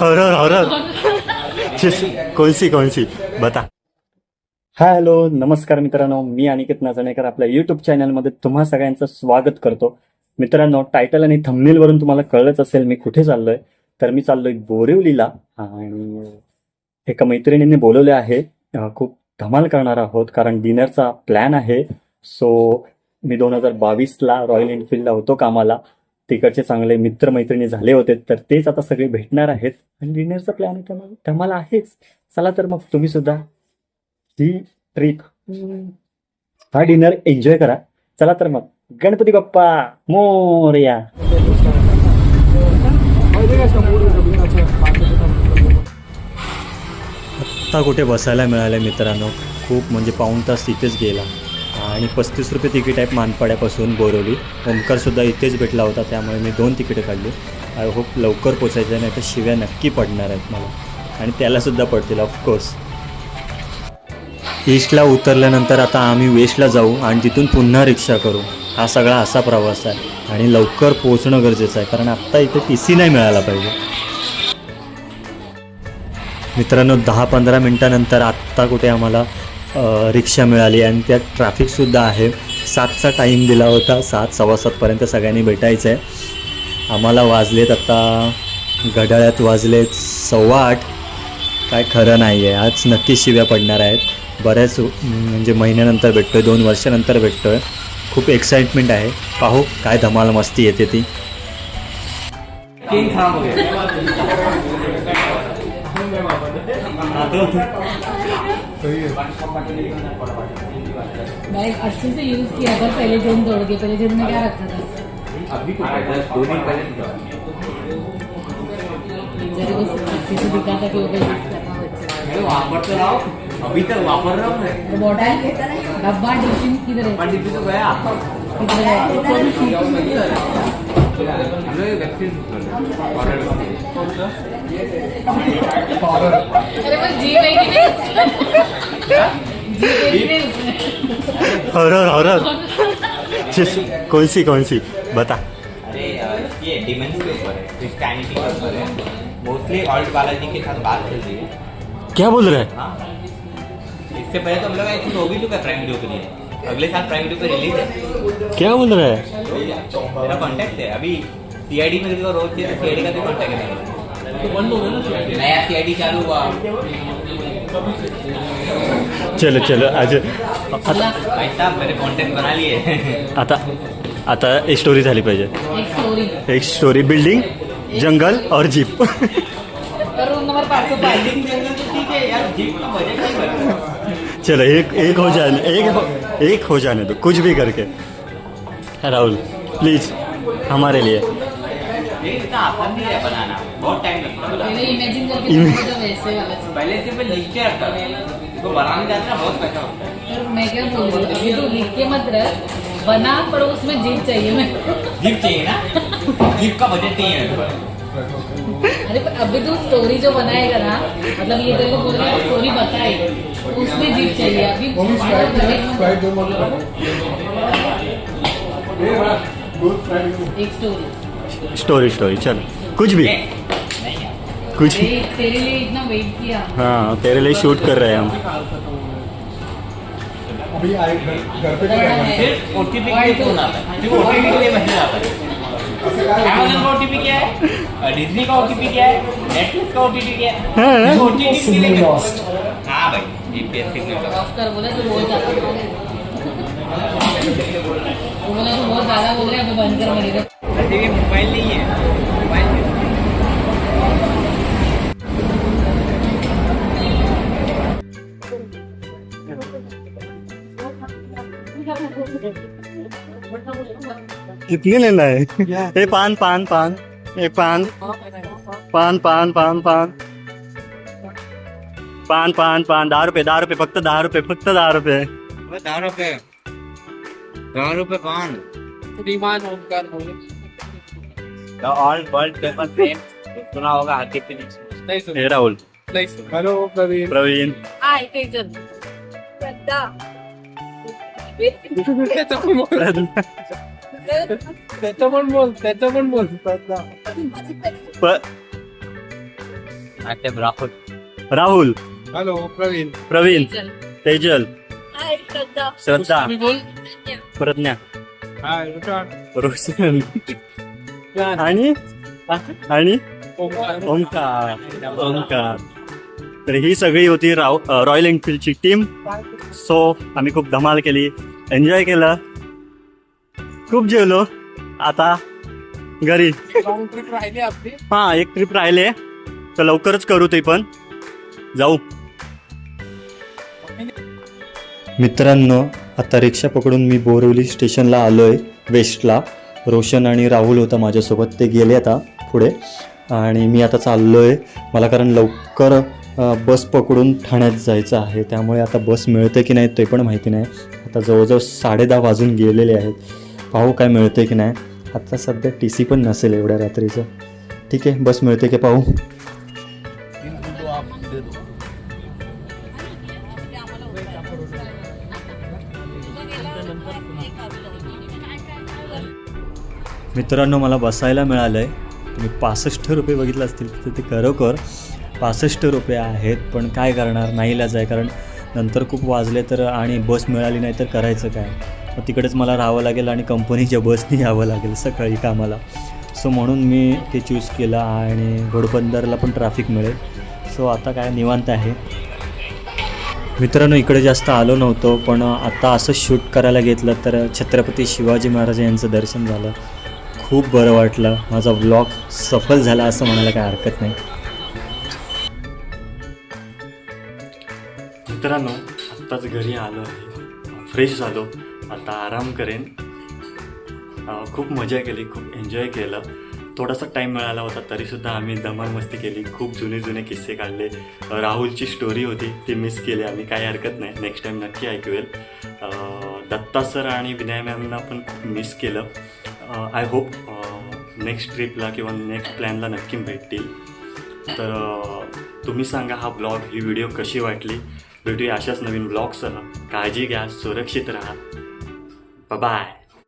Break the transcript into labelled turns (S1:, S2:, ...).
S1: Horror horror. कौन सी बता सी बता. हॅलो नमस्कार मित्रांनो. मी अनिकेत नाचणेकर. आपल्या युट्यूब चॅनलमध्ये तुम्हा सगळ्यांचं स्वागत करतो. मित्रांनो टायटल आणि thumbnail वरून तुम्हाला कळलंच असेल मी कुठे चाललोय. तर मी चाललोय बोरिवलीला. आणि एका मैत्रिणीने बोलवले आहे. खूप धमाल करणार आहोत कारण डिनरचा प्लॅन आहे. सो मी दोन हजार बावीसला रॉयल एनफिल्डला होतो कामाला. तिकडचे चांगले मित्रमैत्रिणी झाले होते तर तेच आता सगळे भेटणार आहेत. आणि डिनरचा प्लॅन आहे त्यामुळे धमाल आहेच. चला तर मग तुम्ही सुद्धा ही ट्रिप हा डिनर एन्जॉय करा. चला तर मग. गणपती बाप्पा मोरया. आत्ता कुठे बसायला मिळालं मित्रांनो? खूप म्हणजे पाऊण तास तिथेच गेला. आणि पस्तीस रुपये तिकीट आहे मानपाड्यापासून बोरवली ओमकारसुद्धा इथेच भेटला होता त्यामुळे मी दोन तिकीटं काढली. आय होप लवकर पोचायचं नाही तर शिव्या नक्की पडणार आहेत मला. आणि त्यालासुद्धा पडतील ऑफकोर्स ईस्टला उतरल्यानंतर आता आम्ही वेस्टला जाऊ आणि तिथून पुन्हा रिक्षा करू. हा सगळा असा प्रवास आहे. आणि लवकर पोहोचणं गरजेचं आहे कारण आत्ता इथे टी सी नाही मिळाला पाहिजे. मित्रांनो दहा पंधरा मिनटानंतर आत्ता कुठे आम्हाला रिक्षा मिळाली आणि त्यात ट्रॅफिकसुद्धा आहे. सातचा टाईम दिला होता. सात सव्वा सातपर्यंत सगळ्यांनी भेटायचं आहे आम्हाला वाजलेत आत्ता घड्याळ्यात वाजलेत सव्वा आठ. काय खरं नाही आहे आज नक्कीच शिव्या पडणार आहेत. बऱ्याच म्हणजे महिन्यानंतर भेटतो आहे दोन वर्षानंतर भेटतो आहे खूप एक्साइटमेंट आहे. पाहू काय धमाल मस्ती येते ती.
S2: हो
S3: भाई अच्छे से यूज किया था पहले दिन तोड़ के पहले दिन में क्या रखा था
S2: अभी दो दिन पहले तो
S3: जरा बस अच्छे से दिखा था कि वो यूज करना बच्चे
S2: अरे वापर तो लाओ अभी तक वापर रहा हूँ
S3: बॉटल डब्बा टिफिन किधर है
S2: जी तो गया
S3: किधर है
S2: हम लोग वैक्सीन
S3: अरे पण जीव आहे की नाही
S1: हॉरर। हॉरर कौन सी कौन सी? बता।
S4: अरे ये डिमेंस के ऊपर है क्रिस्टियनिटी के ऊपर है। मोस्टली ऑल्ट बालाजी के साथ बात चल रही है।
S1: क्या बोल रहे है?
S4: हाँ। इससे पहले तो हम लोग ऐसे है प्राइम वीडियो के लिए अगले साल प्राइम वीडियो पे रिलीज़ है।
S1: क्या बोल रहा है?
S4: मेरा कॉन्टैक्ट है। अभी सीआईडी में किसी रोज तो सीआईडी का भी कॉन्टैक्ट है। मेरा। नया सीआईडी चालू हुआ।
S1: चलो चलो आज आता
S4: भाई साहब मेरे कॉन्टैक्ट बना लिए।
S1: आता आता एक स्टोरी झाली पाहिजे.
S3: एक स्टोरी
S1: एक स्टोरी बिल्डिंग जंगल और जीप
S3: तर रूम नंबर पाच सौ
S4: बिल्डिंग जंगल तो ठीक है यार जीप नहीं बना
S1: चलो एक एक हो जाने एक हो, एक हो जाने दो कुछ भी करके। राहुल प्लीज़ हमारे लिए।
S4: ये इतना आसान नहीं है बनाना बहुत टाइम लगता है।
S3: पहले इमेजिन करके
S1: Im-
S3: तो वैसे वाला। था।
S4: पहले से मैं लिख के रखता। तो बनाने जाता ना बहुत पैसा होता है।
S3: मैं क्या बोल रही हूँ तो लिख के मत रख बना पर उसमें जीप चाहिए मैं
S4: जीप चाहिए ना? जीप का बजट नहीं है
S3: अरे अभी तू स्टोरी जो बनाएगा ना मतलब ये तेरे को बोल रहा है स्टोरी बताए तो उसमें जीप चाहिए। अभी एक स्टोरी
S1: स्टोरी स्टोरी चलो। कुछ भी। कुछ भी।
S3: तेरे लिए इतना वेट किया।
S1: हाँ तेरे लिए शूट कर रहे हैं हम।
S5: अभी आए घर घर पे क्या है?
S4: सिर्फ़ ओटीपी के लिए फ़ोन आता है। ओटीपी के लिए मैसेज आता है। अमेजन का ओटीपी क्या है? डिज्नी का ओटीपी क्या है? नेटफ्लिक्स का ओटीपी क्या है? ओटीपी के लिए हाँ भाई जीपीएस सिग्नल
S3: ऑस्कर बोला तो बोल रहे हैं। बोला तो बहुत ज़्यादा बोल रहे हैं बंद कर मेरी तो
S4: मोबाइल नहीं है। मोबाइल में
S1: कितनी लेना है ए पान पान पान। ए पान। पान पान पान पान। पान पान पान। दहा रुपये दहा रुपये फक्त दहा रुपये फक्त दहा रुपये
S4: दहा रुपये दहा रुपये पान। ऑल वर्ल्ड पेपर फेम सुना होगा हाथी नीचे।
S1: Hey Rahul.
S5: Hello Praveen.
S1: Praveen.
S3: Hi Tejan.
S6: Shraddha.
S5: त्याचं पण बोल त्याचं पण बोल त्याचं पण बोल
S1: प-
S2: राहुल.
S1: राहुल
S5: हॅलो प्रवीण.
S1: प्रवीण. तेजल.
S6: हाय श्रद्धा.
S1: श्रद्धा.
S5: तुम्ही बोल.
S1: प्रज्ञा.
S5: हाय.
S1: रोशन. आणि? आणि?
S5: ओंकार.
S1: ओंकार. ओंकार. तर ही सगळी होती राव रॉयल एनफिल्डची टीम सो आम्ही खूप धमाल केली. एन्जॉय केलं. खूप जेवलो. आता घरी.
S5: ट्रिप राहिली आपली.
S1: हा एक ट्रिप राहिले. तर लवकरच करू ते पण. जाऊ. मित्रांनो आता रिक्षा पकडून मी बोरिवली स्टेशनला आलो आहे वेस्टला. रोशन आणि राहुल होता माझ्यासोबत. ते गेले आता पुढे. आणि मी आता चाललो आहे मला कारण लवकर बस पकडून ठाण्यात जायचं आहे. त्यामुळे आता बस मिळते की नाही ते पण माहिती नाही. आता जवळजवळ साडेदहा वाजून गेलेले आहेत. पाहू काय मिळते की नाही. आता सध्या टी सी पण नसेल एवढ्या रात्रीचं. ठीक आहे बस मिळते की पाहू. मित्रांनो मला बसायला मिळालं आहे तुम्ही पासष्ट रुपये बघितलं असतील तर ते खरोखर पासष्ट रुपये आहेत पण काय करणार? नाहीलाच आहे कारण नंतर खूप वाजले तर आणि बस मिळाली नाही तर करायचं काय? मग तिकडेच मला राहावं लागेल आणि कंपनीच्या बसने यावं लागेल सकाळी कामाला. सो म्हणून मी ते चूज केलं आणि घोडबंदरला पण ट्रॅफिक मिळेल. सो आता काय निवांत आहे. मित्रांनो इकडे जास्त आलो नव्हतो पण आता असं शूट करायला घेतलं तर छत्रपती शिवाजी महाराज यांचं दर्शन झालं. खूप बरं वाटलं. माझा व्लॉग सफल झाला असं म्हणायला काय हरकत नाही. मित्रांनो आत्ताच घरी आलो आहे. फ्रेश झालो. आता आराम करेन. खूप मजा केली खूप एन्जॉय केलं. थोडासा टाईम मिळाला होता तरीसुद्धा आम्ही धमाल मस्ती केली. खूप जुने जुने किस्से काढले. राहुलची स्टोरी होती ती मिस केली. आम्ही काही हरकत नाही. नेक्स्ट टाईम नक्की ऐकवेल. दत्ता सर आणि विनय मॅमना पण खूप मिस केलं. आय होप नेक्स्ट ट्रिपला किंवा नेक्स्ट प्लॅनला नक्की भेटतील. तर तुम्ही सांगा हा ब्लॉग ही व्हिडिओ कशी वाटली? भेटूया अशाच नवीन ब्लॉगसह काळजी घ्या सुरक्षित राहा. बाय